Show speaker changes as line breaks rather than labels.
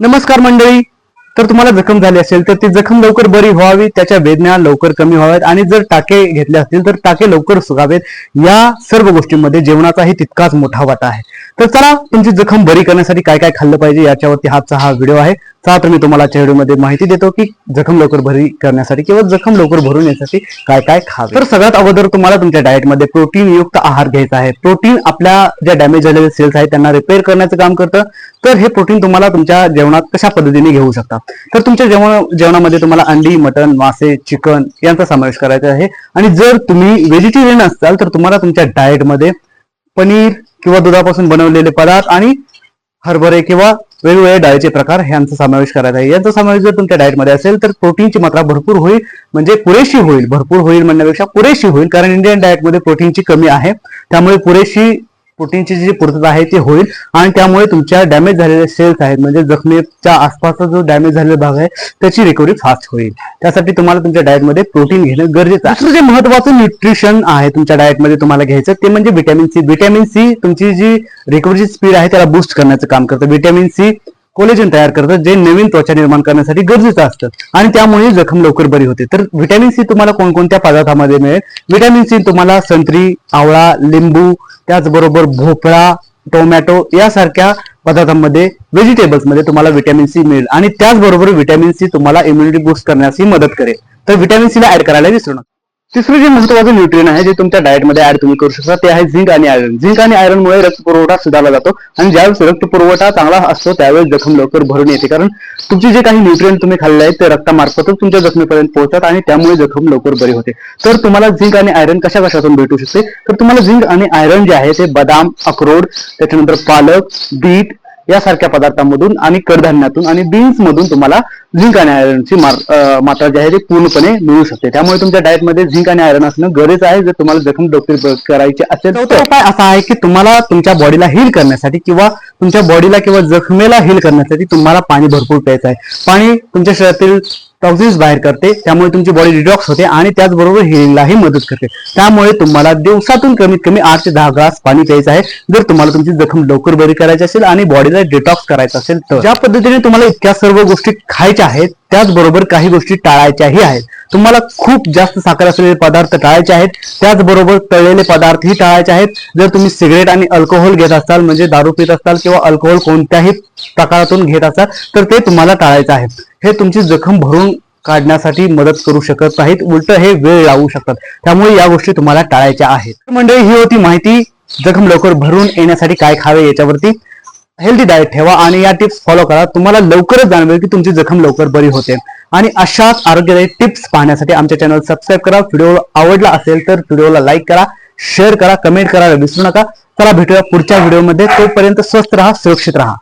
नमस्कार मंडळी. तर तुम्हाला जखम झाली असेल तर ती जखम लवकर बरी व्हावी त्याच्या वेदना लवकर कमी व्हाव्यात आणि जर टाके घेतले असतील तर टाके लवकर सुगावेत. या सर्व गोष्टींमध्ये जेवणाचाही तितकाच मोठा वाटा आहे. तर चला तुमची जखम बरी करण्यासाठी काय काय खाल्लं पाहिजे याच्यावरती हाचा हा व्हिडिओ आहे. चला तर मी तुम्हाला आजच्या व्हिडिओमध्ये माहिती देतो की जखम लवकर बरी करण्यासाठी किंवा जखम लवकर भरून येण्यासाठी काय काय खावे. तर सगळ्यात अगोदर तुम्हाला तुमच्या डाएटमध्ये प्रोटीन युक्त आहार घ्यायचा आहे. प्रोटीन आपल्या ज्या डॅमेज झालेले सेल्स आहेत त्यांना रिपेअर करण्याचं काम करतं. तर हे प्रोटीन तुम्हाला तुमच्या जेवणात कशा पद्धतीने घेऊ शकता तर तुमच्या जेवण जेवणामध्ये तुम्हाला अंडी मटण मासे चिकन यांचा समावेश करायचा आहे. आणि जर तुम्ही व्हेजिटेरियन असाल तर तुम्हाला तुमच्या डाएटमध्ये पनीर किंवा दुधापासून बनवलेले पदार्थ आणि हरभरे किंवा वेगवेगळे डाळीचे प्रकार यांचा समावेश करायचा आहे. यांचा समावेश जर तुमच्या डाएटमध्ये असेल तर प्रोटीनची मात्रा भरपूर होईल म्हणजे पुरेशी होईल. भरपूर होईल म्हणण्यापेक्षा पुरेशी होईल कारण इंडियन डाएटमध्ये प्रोटीनची कमी आहे. त्यामुळे पुरेशी प्रोटीनची जी पूर्तता आहे ती होईल. आणि त्यामुळे तुमच्या डॅमेज झालेले सेल्स आहेत म्हणजे जखमेच्या आसपासचा जो डॅमेज झालेला भाग आहे त्याची रिकव्हरी फास्ट होईल. त्यासाठी तुम्हाला तुमच्या डाएटमध्ये प्रोटीन घेणं गरजेचं आहे. जे महत्वाचं न्यूट्रिशन आहे तुमच्या डाएटमध्ये तुम्हाला घ्यायचं ते म्हणजे व्हिटॅमिन सी व्हिटॅमिन सी तुमची जी रिकव्हरीची स्पीड आहे त्याला बूस्ट करण्याचं काम करतं. व्हिटॅमिन सी कोलेजन तयार करतं जे नवीन त्वचा निर्माण करण्यासाठी गरजेचं असतं. आणि त्यामुळे जखम लवकर बरी होते. तर व्हिटॅमिन सी तुम्हाला कोणकोणत्या पदार्थामध्ये मिळेल? व्हिटॅमिन सी तुम्हाला संत्री आवळा लिंबू त्याचबरोबर भोपळा टोमॅटो यासारख्या पदार्थांमध्ये व्हेजिटेबल्समध्ये तुम्हाला व्हिटॅमिन सी मिळेल. आणि त्याचबरोबर व्हिटॅमिन सी तुम्हाला इम्युनिटी बूस्ट करण्यास मदत करेल. तर व्हिटॅमिन सीला ऍड करायला विसरू नका. तिसरं जे महत्वाचं न्यूट्रियन आहे जे तुमच्या डाएटमध्ये ऍड तुम्ही करू शकता ते आहे झिंक आणि आयरन झिंक आणि आयरनमुळे रक्त पुरवठा सुधारला जातो. आणि ज्यावेळेस रक्त पुरवठा चांगला असतो त्यावेळेस जखम लवकर भरून येते. कारण तुमचे जे काही न्यूट्रियन तुम्ही खाल्ले आहेत ते रक्तामार्फतच तुमच्या जखमीपर्यंत पोहोचतात आणि त्यामुळे जखम लवकर बरी होते. तर तुम्हाला झिंक आणि आयरन कशा कशातून भेटू शकते? तर तुम्हाला झिंक आणि आयरन जे आहे ते बदाम अक्रोड त्याच्यानंतर पालक बीट यासारख्या पदार्थांमधून आणि कडधान्यातून आणि बीन्स मधून तुम्हाला झिंक आणि आयरनची मात्रा जी आहे ती पूर्णपणे मिळू शकते. त्यामुळे तुमच्या डाएटमध्ये झिंक आणि आयरन असणं गरजेचं आहे. जर तुम्हाला जखम डॉक्टर करायची असेल चौथा उपाय असा आहे की तुम्हाला तुमच्या बॉडीला हील करण्यासाठी किंवा तुमच्या बॉडीला किंवा जखमेला हील करण्यासाठी तुम्हाला पाणी भरपूर प्यायचं आहे. पाणी तुमच्या शरीरातील टॉक्सिन्स बाहेर करते त्यामुळे तुमची बॉडी डिटॉक्स होते आणि त्याचबरोबर हिलिंगलाही मदत करते. त्यामुळे तुम्हाला दिवसातून कमीत कमी आठ ते दहा ग्लास पाणी प्यायचं आहे. जर तुम्हाला तुमची जखम लवकर बरी करायची असेल आणि बॉडीला डिटॉक्स करायचं असेल तर. ज्या पद्धतीने तुम्हाला इतक्या सर्व गोष्टी खायच्या आहेत त्याचबरोबर काही गोष्टी टाळायच्याही आहेत. तुम्हाला खूप जास्त साखर असलेले पदार्थ टाळायचे आहेत. त्याचबरोबर तळलेले पदार्थही टाळायचे आहेत. जर तुम्ही सिगरेट आणि अल्कोहोल घेत असाल म्हणजे दारू पित असाल किंवा अल्कोहोल कोणत्याही प्रकारातून घेत असाल तर ते तुम्हाला टाळायचं आहे हे तुमची जखम भरून काढण्यासाठी मदत करू शकत नाहीत. उलट हे वेळ लावू शकतात. त्यामुळे या गोष्टी तुम्हाला टाळायच्या आहेत. मंडळी ही होती माहिती. जखम लवकर भरून येण्यासाठी काय खावे याच्यावरती. हेल्दी डाएट ठेवा आणि या टिप्स फॉलो करा. तुम्हाला लवकरच जाणवेल की तुमची जखम लवकर बरी होते. आणि अशाच आरोग्यदायी टिप्स पाहण्यासाठी आमच्या चॅनल सबस्क्राईब करा. व्हिडिओ आवडला असेल तर व्हिडिओला लाईक करा शेअर करा कमेंट करायला विसरू नका. चला भेटूया पुढच्या व्हिडिओमध्ये तोपर्यंत स्वस्त राहा सुरक्षित राहा.